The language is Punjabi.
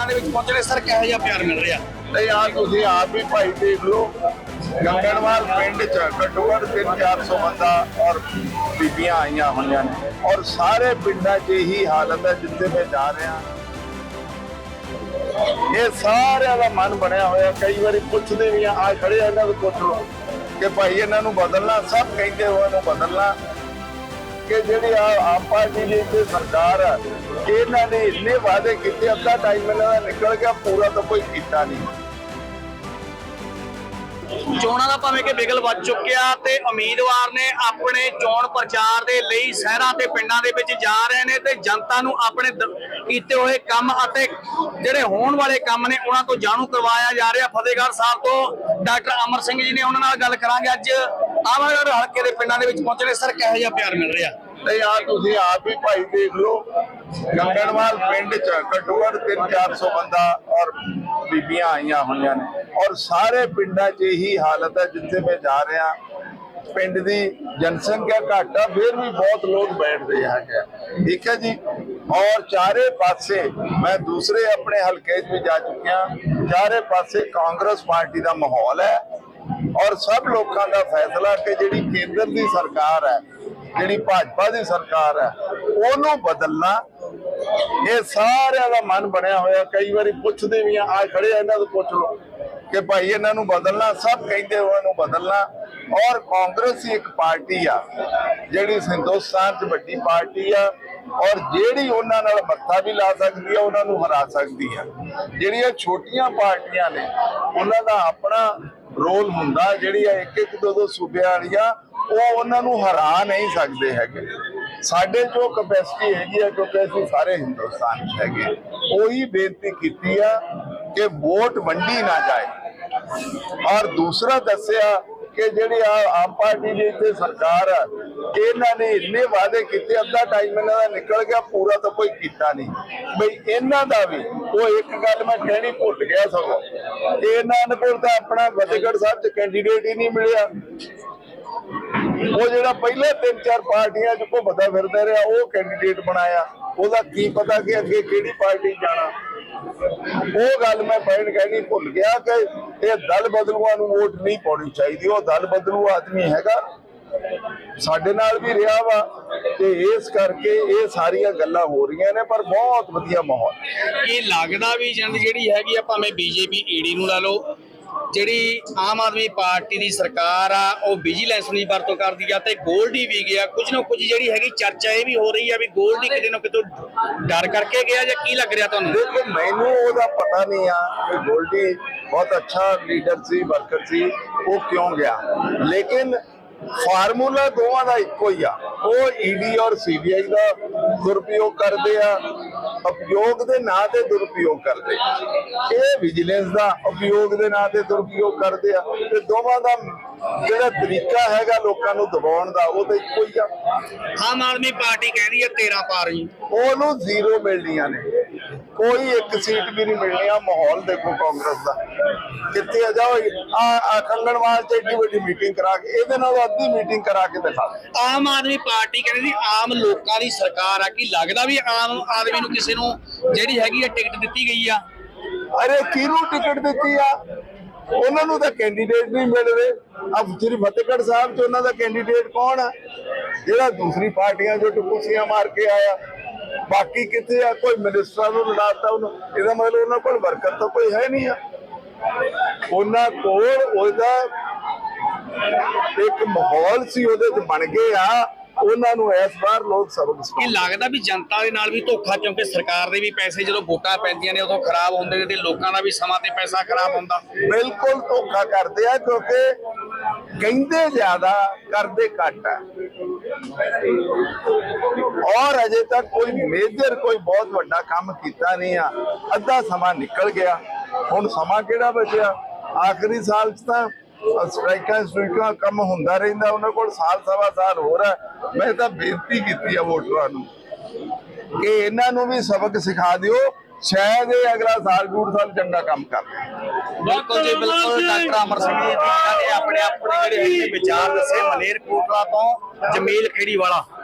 ਪਿੰਡਾਂ ਦੇ ਵਿੱਚ ਪਹੁੰਚੇ ਨੇ। ਸਰ, ਕਿਹੋ ਜਿਹਾ ਪਿਆਰ ਮਿਲ ਰਿਹਾ? ਨਹੀਂ ਆ ਤੁਸੀਂ ਆਪ ਹੀ ਭਾਈ ਦੇਖ ਲਓ। ਗੰਗਣਵਾਲ ਪਿੰਡ ਚ ਘੱਟੋ ਘੱਟ 3-400 ਬੰਦਾ ਔਰ ਬੀਬੀਆਂ ਆਈਆਂ ਹੋਈਆਂ ਨੇ। ਔਰ ਸਾਰੇ ਪਿੰਡਾਂ 'ਚ ਇਹੀ ਹਾਲਤ ਹੈ ਜਿੱਥੇ ਮੈਂ ਜਾ ਰਿਹਾ। ਇਹ ਸਾਰਿਆਂ ਦਾ ਮਨ ਬਣਿਆ ਹੋਇਆ। ਕਈ ਵਾਰੀ ਪੁੱਛਦੇ ਵੀ ਆ ਖੜੇ ਆ, ਇਹਨਾਂ ਨੂੰ ਪੁੱਛ ਲਓ ਕਿ ਭਾਈ, ਇਹਨਾਂ ਨੂੰ ਬਦਲਣਾ, ਸਭ ਕਹਿੰਦੇ ਹੋਏ ਨੂੰ ਬਦਲਣਾ। ਕਿ ਜਿਹੜੀ ਆ ਆਮ ਪਾਰਟੀ ਦੀ ਇੱਥੇ ਸਰਕਾਰ ਹੈ ਇਹਨਾਂ ਨੇ ਇੰਨੇ ਵਾਅਦੇ ਕੀਤੇ, ਅੱਧਾ ਟਾਈਮ ਇਹਨਾਂ ਦਾ ਨਿਕਲ ਗਿਆ, ਪੂਰਾ ਤਾਂ ਕੋਈ ਕੀਤਾ ਨਹੀਂ। ਚੋਣਾਂ ਦਾ ਭਾਵੇਂ ਕਿ ਬਿਗਲ ਵੱਜ ਚੁੱਕਿਆ ਤੇ ਉਮੀਦਵਾਰ ਨੇ ਆਪਣੇ ਚੋਣ ਪ੍ਰਚਾਰ ਦੇ ਲਈ ਸ਼ਹਿਰਾਂ ਤੇ ਪਿੰਡਾਂ ਦੇ ਵਿੱਚ ਜਾ ਰਹੇ ਨੇ ਤੇ ਜਨਤਾ ਨੂੰ ਆਪਣੇ ਕੀਤੇ ਹੋਏ ਕੰਮ ਅਤੇ ਜਿਹੜੇ ਹੋਣ ਵਾਲੇ ਕੰਮ ਨੇ, ਉਹਨਾਂ ਤੋਂ ਜਾਣੂ ਕਰਵਾਇਆ ਜਾ ਰਿਹਾ। ਫਤਿਹਗੜ੍ਹ ਸਾਹਿਬ ਤੋਂ ਡਾਕਟਰ ਅਮਰ ਸਿੰਘ ਜੀ ਨੇ ਉਹਨਾਂ ਨਾਲ ਗੱਲ ਕਰਾਂਗੇ। ਅੱਜ ਆਵਾਗੜ੍ਹ ਹਲਕੇ ਦੇ ਪਿੰਡਾਂ ਦੇ ਵਿੱਚ ਪਹੁੰਚੇ ਨੇ। ਸਰ, ਕਿਹੋ ਜਿਹਾ ਪਿਆਰ ਮਿਲ ਰਿਹਾ? ਨਹੀਂ ਆ ਤੁਸੀਂ ਆਪ ਹੀ ਭਾਈ ਦੇਖ ਲਓ, ਗੰਗਣਵਾਲ ਪਿੰਡ ਚ ਘੱਟੋ ਘੱਟ 3-400 ਬੰਦਾ ਔਰ ਬੀਬੀਆਂ ਆਈਆਂ ਹੋਈਆਂ ਨੇ। ਔਰ ਸਾਰੇ ਪਿੰਡਾਂ 'ਚ ਇਹੀ ਹਾਲਤ ਹੈ ਜਿੱਥੇ ਮੈਂ ਜਾ ਰਿਹਾ। ਪਿੰਡ ਦੀ ਜਨਸੰਖਿਆ ਘੱਟ ਆ, ਫਿਰ ਵੀ ਬਹੁਤ ਲੋਕ ਬੈਠਦੇ ਹੈਗੇ ਠੀਕ ਹੈ ਜੀ? ਔਰ ਚਾਰੇ ਪਾਸੇ, ਮੈਂ ਦੂਸਰੇ ਆਪਣੇ ਹਲਕੇ 'ਚ ਵੀ ਜਾ ਚੁੱਕਿਆ। ਚਾਰੇ ਪਾਸੇ ਕਾਂਗਰਸ ਪਾਰਟੀ ਦਾ ਮਾਹੌਲ ਹੈ। ਔਰ ਸਭ ਲੋਕਾਂ ਦਾ ਫੈਸਲਾ ਕਿ ਜਿਹੜੀ ਕੇਂਦਰ ਦੀ ਸਰਕਾਰ ਹੈ, ਜਿਹੜੀ ਭਾਜਪਾ ਦੀ ਸਰਕਾਰ ਹੈ, ਉਹਨੂੰ ਬਦਲਣਾ, ਇਹ ਸਾਰਿਆਂ ਦਾ ਮਨ ਬਣਿਆ ਹੋਇਆ। ਕਈ ਵਾਰੀ ਪੁੱਛਦੇ ਵੀ ਆ ਆ ਖੜੇ ਇਹਨਾਂ ਤੋਂ ਪੁੱਛ ਲਓ ਕਿ ਭਾਈ ਇਹਨਾਂ ਨੂੰ ਬਦਲਣਾ, ਸਭ ਕਹਿੰਦੇ ਹੋਏ ਨੂੰ ਬਦਲਣਾ। ਔਰ ਕਾਂਗਰਸ ਹੀ ਇੱਕ ਪਾਰਟੀ ਆ, ਜਿਹੜੀ ਹਿੰਦੁਸਤਾਨ 'ਚ ਵੱਡੀ ਪਾਰਟੀ ਆ, ਔਰ ਜਿਹੜੀ ਉਹਨਾਂ ਨਾਲ ਮੱਥਾ ਵੀ ਲਾ ਸਕਦੀ ਆ, ਉਹਨਾਂ ਨੂੰ ਹਰਾ ਸਕਦੀ ਆ। ਜਿਹੜੀਆਂ ਛੋਟੀਆਂ ਪਾਰਟੀਆਂ ਨੇ, ਉਹਨਾਂ ਦਾ ਆਪਣਾ ਰੋਲ ਹੁੰਦਾ, ਜਿਹੜੀ ਆ ਇੱਕ ਇੱਕ ਦੋ ਦੋ ਸੂਬਿਆਂ ਵਾਲੀਆਂ, ਉਹ ਉਹਨਾਂ ਨੂੰ ਹਰਾ ਨਹੀਂ ਸਕਦੇ ਹੈਗੇ। ਸਾਡੇ ਜੋ ਕਪੈਸਿਟੀ ਹੈਗੀ ਆ, ਕਿਉਂਕਿ ਅਸੀਂ ਸਾਰੇ ਹਿੰਦੁਸਤਾਨ 'ਚ ਹੈਗੇ, ਉਹੀ ਬੇਨਤੀ ਕੀਤੀ ਆ ਕਿ ਵੋਟ ਵੰਡੀ ਨਾ ਜਾਏ। ਔਰ ਦੂਸਰਾ ਦੱਸਿਆ ਕਿ ਜਿਹੜੀ ਆ ਆਮ ਪਾਰਟੀ ਦੀ ਇੱਥੇ ਸਰਕਾਰ ਆ, ਇਹਨਾਂ ਨੇ ਇੰਨੇ ਵਾਅਦੇ ਕੀਤੇ, ਅੱਧਾ ਟਾਈਮ ਇਹਨਾਂ ਦਾ ਨਿਕਲ ਗਿਆ, ਪੂਰਾ ਤਾਂ ਕੋਈ ਕੀਤਾ ਨਹੀਂ। ਬਈ ਇਹਨਾਂ ਦਾ ਵੀ ਉਹ ਇੱਕ ਗੱਲ ਮੈਂ ਕਹਿਣੀ ਭੁੱਲ ਗਿਆ ਸਗੋਂ। ਇਹਨਾਂ ਕੋਲ ਤਾਂ ਆਪਣਾ ਫਤਿਹਗੜ੍ਹ ਸਾਹਿਬ 'ਚ ਕੈਂਡੀਡੇਟ ਹੀ ਨਹੀਂ ਮਿਲਿਆ। ਉਹ ਜਿਹੜਾ ਪਹਿਲੇ ਤਿੰਨ ਚਾਰ ਪਾਰਟੀਆਂ 'ਚ ਘੁੰਮਦਾ ਫਿਰਦਾ ਰਿਹਾ, ਉਹ ਕੈਂਡੀਡੇਟ ਬਣਾਇਆ। ਉਹਦਾ ਕੀ ਪਤਾ ਕਿ ਅੱਗੇ ਕਿਹੜੀ ਪਾਰਟੀ ਜਾਣਾ। ਉਹ ਗੱਲ ਮੈਂ ਪਹਿਣ ਕਹਿਣੀ ਭੁੱਲ ਗਿਆ ਕਿ ਇਹ ਦਲ ਬਦਲੂਆਂ ਨੂੰ ਵੋਟ ਨਹੀਂ ਪਾਉਣੀ ਚਾਹੀਦੀ। ਉਹ ਦਲ ਬਦਲੂ ਆਦਮੀ ਹੈਗਾ। ਸਾਡੇ ਨਾਲ ਵੀ ਰਿਹਾ ਵਾ ਤੇ ਇਸ ਕਰਕੇ ਇਹ ਸਾਰੀਆਂ ਗੱਲਾਂ ਹੋ ਰਹੀਆਂ ਨੇ ਪਰ ਬਹੁਤ ਵਧੀਆ ਮਾਹੌਲ। ਇਹ ਲੱਗਦਾ ਵੀ ਜਨ ਜਿਹੜੀ ਹੈਗੀ ਆ ਭਾਵੇਂ ਬੀਜੇਪੀ ਈਡੀ ਨੂੰ ਲਾ ਲਓ ਜਿਹੜੀ ਆਮ ਆਦਮੀ ਪਾਰਟੀ ਦੀ ਸਰਕਾਰ ਆ ਉਹ ਵਿਜੀਲੈਂਸ ਦੀ ਵਰਤੋਂ ਕਰਦੀ ਆ ਤੇ ਗੋਲਡੀ ਵੀ ਗਿਆ ਕੁਝ ਨਾ ਕੁਝ ਜਿਹੜੀ ਹੈਗੀ ਚਰਚਾ ਇਹ ਵੀ ਹੋ ਰਹੀ ਆ ਵੀ ਗੋਲਡੀ ਕਿਤੇ ਨਾ ਕਿਤੇ ਡਰ ਕਰਕੇ ਗਿਆ ਜਾਂ ਕੀ ਲੱਗ ਰਿਹਾ ਤੁਹਾਨੂੰ? ਦੇਖੋ ਮੈਨੂੰ ਉਹਦਾ ਪਤਾ ਨਹੀਂ ਆ ਕਿ ਗੋਲਡੀ ਬਹੁਤ ਅੱਛਾ ਲੀਡਰ ਸੀ ਵਰਕਰ ਸੀ ਉਹ ਕਿਉਂ ਗਿਆ। ਲੇਕਿਨ ਫਾਰਮੂਲਾ ਦੋਵਾਂ ਦਾ ਇੱਕੋ ਹੀ ਆ। ਉਹ ਈਡੀ ਔਰ ਸੀਬੀਆਈ ਦਾ ਦੁਰਉਪਯੋਗ ਕਰਦੇ ਆ ਉਪਯੋਗ ਦੇ ਨਾਂ ਤੇ ਦੁਰਉਪਯੋਗ ਕਰਦੇ। ਇਹ ਵਿਜੀਲੈਂਸ ਦਾ ਉਪਯੋਗ ਦੇ ਨਾਂ ਤੇ ਦੁਰਉਪਯੋਗ ਕਰਦੇ ਆ ਤੇ ਦੋਵਾਂ ਦਾ ਜਿਹੜਾ ਤਰੀਕਾ ਹੈਗਾ ਲੋਕਾਂ ਨੂੰ ਦਬਾਉਣ ਦਾ ਉਹ ਤਾਂ ਇੱਕੋ ਹੀ ਆ। ਆਮ ਆਦਮੀ ਪਾਰਟੀ ਕਹਿੰਦੀ ਆ 13 ਪਾਰ ਜੀ ਉਹਨੂੰ ਜ਼ੀਰੋ ਮਿਲਣੀਆਂ ਨੇ। ਕੋਈ ਇੱਕ ਸੀਟ ਵੀ ਨਹੀਂ ਮਿਲਣੀ ਆ ਮਾਹੌਲ ਦੇਖੋ ਕਾਂਗਰਸ ਦਾ। ਕਿੱਥੇ ਆ ਜਾਓ ਆ ਕੰਗਣਵਾਲ ਚ ਏਡੀ ਵੱਡੀ ਮੀਟਿੰਗ ਕਰਾ ਕੇ ਇਹਦੇ ਨਾਲ ਅੱਧੀ ਮੀਟਿੰਗ ਕਰਾ ਕੇ ਦਿਖਾ ਆਮ ਆਦਮੀ ਪਾਰਟੀ ਕਹਿੰਦੀ ਸੀ ਆਮ ਲੋਕਾਂ ਦੀ ਸਰਕਾਰ ਆ ਕੀ ਲੱਗਦਾ ਵੀ ਆਮ ਆਦਮੀ ਨੂੰ ਕਿਸੇ ਨੂੰ ਜਿਹੜੀ ਹੈਗੀ ਆ ਟਿਕਟ ਦਿੱਤੀ ਗਈ ਆ? ਅਰੇ ਕਿਹਨੂੰ ਟਿਕਟ ਦਿੱਤੀ ਆ? ਉਹਨਾਂ ਨੂੰ ਤਾਂ ਕੈਂਡੀਡੇਟ ਨਹੀਂ ਮਿਲ ਰਹੇ। ਅਬ ਸ੍ਰੀ ਫਤਿਹਗੜ੍ਹ ਸਾਹਿਬ ਚ ਉਹਨਾਂ ਦਾ ਕੈਂਡੀਡੇਟ ਕੌਣ ਆ? ਜਿਹੜਾ ਦੂਸਰੀ ਪਾਰਟੀਆਂ ਜੋ ਟਕੂਸੀਆਂ ਮਾਰ ਕੇ ਆਇਆ। ਬਾਕੀ ਕਿੱਥੇ ਆ? ਕੋਈ ਮਿਨਿਸਟਰਾਂ ਨੂੰ ਲੜਾਤਾ ਉਹਨੂੰ। ਇਹਦਾ ਮਤਲਬ ਉਹਨਾਂ ਕੋਲ ਵਰਕਰ ਤਾਂ ਕੋਈ ਹੈ ਨਹੀਂ ਆ। ਉਹਨਾਂ ਕੋਲ ਉਹਦਾ ਇੱਕ ਮਾਹੌਲ ਸੀ ਉਹਦੇ ਚ ਬਣ ਗਏ ਆ। ਉਹਨਾਂ ਨੂੰ ਇਸ ਵਾਰ ਲੋਕ ਸਬਕ ਸਿਖਾਉਣਗੇ ਲੱਗਦਾ ਵੀ ਜਨਤਾ ਦੇ ਨਾਲ ਵੀ ਧੋਖਾ ਕਿਉਂਕਿ ਸਰਕਾਰ ਦੇ ਵੀ ਪੈਸੇ ਜਦੋਂ ਵੋਟਾਂ ਪੈਂਦੀਆਂ ਨੇ ਉਦੋਂ ਖਰਾਬ ਹੁੰਦੇ ਨੇ ਤੇ ਲੋਕਾਂ ਦਾ ਵੀ ਸਮਾਂ ਤੇ ਪੈਸਾ ਖਰਾਬ ਹੁੰਦਾ। ਬਿਲਕੁਲ ਧੋਖਾ ਕਰਦੇ ਆ ਕਿਉਂਕਿ ਕਹਿੰਦੇ ਜ਼ਿਆਦਾ ਕਰਦੇ ਘੱਟ ਆ। ਔਰ ਅਜੇ ਤੱਕ ਕੋਈ ਮੇਜਰ ਕੋਈ ਬਹੁਤ ਵੱਡਾ ਕੰਮ ਕੀਤਾ ਨਹੀਂ ਆ। ਅੱਧਾ ਸਮਾਂ ਨਿਕਲ ਗਿਆ। ਹੁਣ ਸਮਾਂ ਕਿਹੜਾ ਬਚਿਆ? ਆਖਰੀ ਸਾਲ ਚ ਤਾਂ ਸਟ੍ਰਾਈਕਾਂ ਸਟ੍ਰਾਈਕਾਂ ਕੰਮ ਹੁੰਦਾ ਰਹਿੰਦਾ। ਉਹਨਾਂ ਕੋਲ ਸਾਲ, ਸਵਾ ਸਾਲ ਹੋਰ ਹੈ। ਮੈਂ ਤਾਂ ਬੇਨਤੀ ਕੀਤੀ ਆ ਵੋਟਰਾਂ ਨੂੰ ਕਿ ਇਹਨਾਂ ਨੂੰ ਵੀ ਸਬਕ ਸਿਖਾ ਦਿਓ। ਸ਼ਾਇਦ ਇਹ ਅਗਲਾ ਸਾਲ ਡੂਢ ਸਾਲ ਚੰਗਾ ਕੰਮ ਕਰ ਬਿਲਕੁਲ ਜੀ ਬਿਲਕੁਲ। ਡਾਕਟਰ ਅਮਰ ਸਿੰਘ ਜੀ ਨੇ। ਆਪਣੇ ਆਪਣੇ ਜਿਹੜੇ ਵਿਚਾਰ ਦੱਸੇ ਮਲੇਰ ਕੋਟਲਾ ਤੋਂ ਜਮੀਲ ਖੇੜੀ ਵਾਲਾ